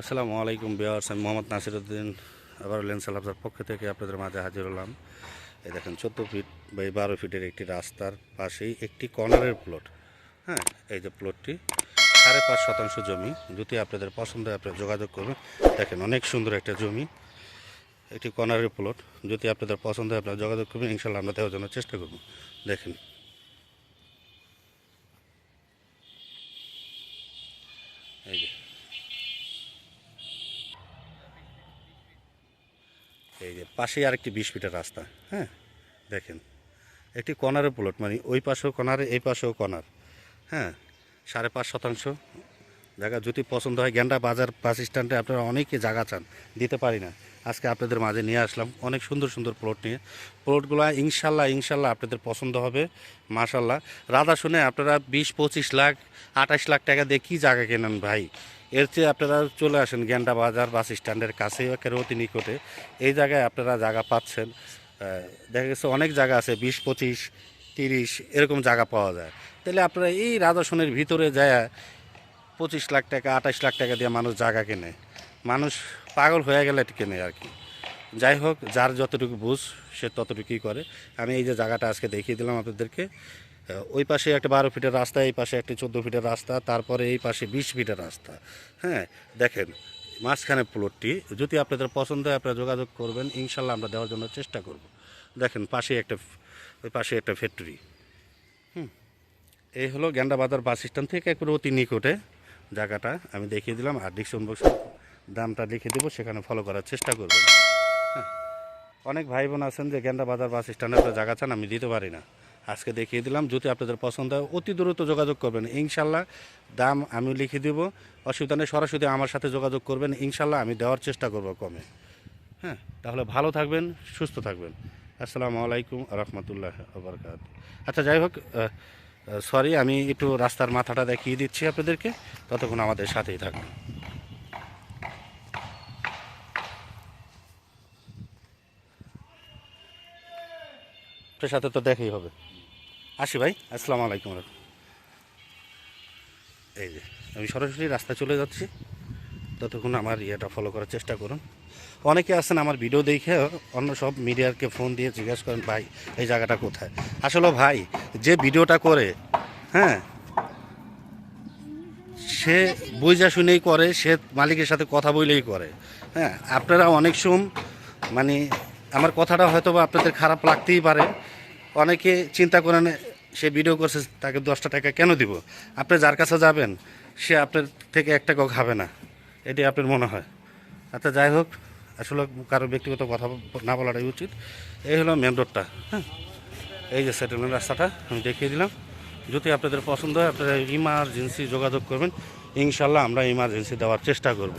আসসালামু আলাইকুম বিয়ার্স আমি মোহাম্মদ নাসিরুদ্দিন আবার লেন্সাল হাফসার পক্ষ থেকে আপনাদের মাঝে হাজির হলাম। এই দেখেন, চোদ্দ ফিট বা বারো ফিটের একটি রাস্তার পাশেই একটি কর্নারের প্লট। হ্যাঁ এই যে প্লটটি, সাড়ে পাঁচ শতাংশ জমি। যদি আপনাদের পছন্দ হয়, আপনারা যোগাযোগ করবেন। দেখেন, অনেক সুন্দর একটা জমি, একটি কর্নারের প্লট। যদি আপনাদের পছন্দ হয়, আপনারা যোগাযোগ করবেন। ইনশাল্লাহ আমরা দেওয়ার জন্য চেষ্টা করব। দেখেন পাশেই আরেকটি বিশ ফিটের রাস্তা হ্যাঁ? দেখেন, একটি কর্নারের প্লট মানে ওই পাশেও কর্নার এই পাশেও কর্নার হ্যাঁ? সাড়ে পাঁচ শতাংশ। জায়গা যদি পছন্দ হয় গেন্ডা বাজার বাস স্ট্যান্ডে আপনারা অনেকে জায়গা চান, দিতে পারি না। আজকে আপনাদের মাঝে নিয়ে আসলাম অনেক সুন্দর সুন্দর প্লট নিয়ে। প্লটগুলো ইনশাল্লাহ ইনশাল্লাহ আপনাদের পছন্দ হবে, মাশাল্লাহ। রাধা শুনে আপনারা বিশ, পঁচিশ লাখ, আঠাশ লাখ টাকা দিয়ে কী জায়গা কেনেন ভাই? এর চেয়ে আপনারা চলে আসেন গেন্ডা বাজার বাস স্ট্যান্ডের কাছে একেবারে অতি নিকটে। এই জায়গায় আপনারা জায়গা পাচ্ছেন। দেখা গেছে অনেক জায়গা আছে, বিশ, পঁচিশ, তিরিশ, এরকম জায়গা পাওয়া যায়। তাহলে আপনারা এই রাজাসনের ভিতরে যায় পঁচিশ লাখ টাকা আঠাশ লাখ টাকা দিয়ে মানুষ জায়গা কেনে। মানুষ পাগল হয়ে গেলে কেনে আর কি। যাই হোক, যার যতটুকু বুঝ, সে ততটুকুই করে। আমি এই যে জায়গাটা আজকে দেখিয়ে দিলাম আপনাদেরকে। ওই পাশে একটা বারো ফিটের রাস্তা, এই পাশে একটা চোদ্দ ফিটের রাস্তা, তারপরে এই পাশে বিশ ফিটের রাস্তা। হ্যাঁ দেখেন, মাঝখানে প্লটটি, যদি আপনাদের পছন্দ হয় আপনারা যোগাযোগ করবেন, ইনশাল্লাহ আমরা দেওয়ার জন্য চেষ্টা করব। দেখেন, পাশে একটা ওই পাশে একটা ফ্যাক্টরি। হুম, এই হলো গ্যান্ডাবাজার বাস স্ট্যান্ড থেকে একবারে অতি নিকটে জায়গাটা। আমি দেখিয়ে দিলাম, আর ডিকশন বক্সে দামটা লিখে দেবো, সেখানে ফলো করার চেষ্টা করবেন। হ্যাঁ অনেক ভাই বোন আছেন যে গ্যান্ডাবাজার বাস স্ট্যান্ডে জায়গা চান, আমি দিতে পারি না। আজকে দেখিয়ে দিলাম। যদি আপনাদের পছন্দ হয়, অতি দ্রুত যোগাযোগ করবেন। ইনশাল্লাহ দাম আমি লিখে দিব। অসুবিধা নেই, সরাসরি আমার সাথে যোগাযোগ করবেন। ইনশাল্লাহ আমি দেওয়ার চেষ্টা করব কমে। হ্যাঁ তাহলে ভালো থাকবেন, সুস্থ থাকবেন। আসসালামু আলাইকুম রহমতুল্লাহ আবরকাত আচ্ছা যাই হোক সরি, আমি একটু রাস্তার মাথাটা দেখিয়ে দিচ্ছি আপনাদেরকে। ততক্ষণ আমাদের সাথেই থাকবেন সাথে তো দেখাই হবে। আসি ভাই, আসসালামু আলাইকুম এই যে, আমি সরাসরি রাস্তা চলে যাচ্ছি। ততক্ষণ আমার ইয়েটা ফলো করার চেষ্টা করুন। অনেকে আছেন আমার ভিডিও দেখে, অন্য সব মিডিয়ারকে ফোন দিয়ে জিজ্ঞেস করেন, ভাই, এই জায়গাটা কোথায়? আসলে ভাই, যে ভিডিওটা করে হ্যাঁ সে বুঝা শুনেই করে, সে মালিকের সাথে কথা বলেই করে। হ্যাঁ আপনারা অনেক সময় মানে আমার কথাটা হয়তো বা আপনাদের খারাপ লাগতেই পারে অনেকে চিন্তা করেন, সে ভিডিও করছে, তাকে দশটা টাকা কেন দিব? আপনি যার কাছে যাবেন, সে আপনার থেকে এক টাকাও খাবে না। এটি আপনার মনে হয়। আচ্ছা যাই হোক, আসলে কারও ব্যক্তিগত কথা না বলাটাই উচিত। এই হলো মেন রোডটা হ্যাঁ? এই যে সেটেলমেন্ট রাস্তাটা, আমি দেখিয়ে দিলাম। যদি আপনাদের পছন্দ হয়, আপনারা ইমার্জেন্সি যোগাযোগ করবেন। ইনশাল্লাহ আমরা ইমার্জেন্সি দেওয়ার চেষ্টা করব।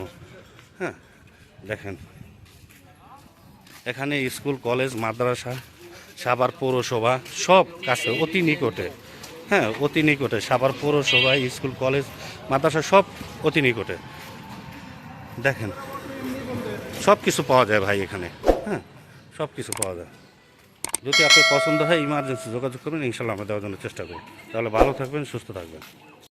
হ্যাঁ দেখেন। এখানে স্কুল, কলেজ, মাদ্রাসা সাভার পৌরসভা সব কাছে, অতি নিকটে। হ্যাঁ অতি নিকটে। সাভার পৌরসভা, স্কুল, কলেজ, মাদ্রাসা সব অতি নিকটে। দেখেন, সব কিছু পাওয়া যায় ভাই এখানে। হ্যাঁ সব কিছু পাওয়া যায়। যদি আপনার পছন্দ হয় ইমার্জেন্সি যোগাযোগ করবেন ইনশাল্লাহ আমরা দেওয়ার জন্য চেষ্টা করি। তাহলে ভালো থাকবেন, সুস্থ থাকবেন।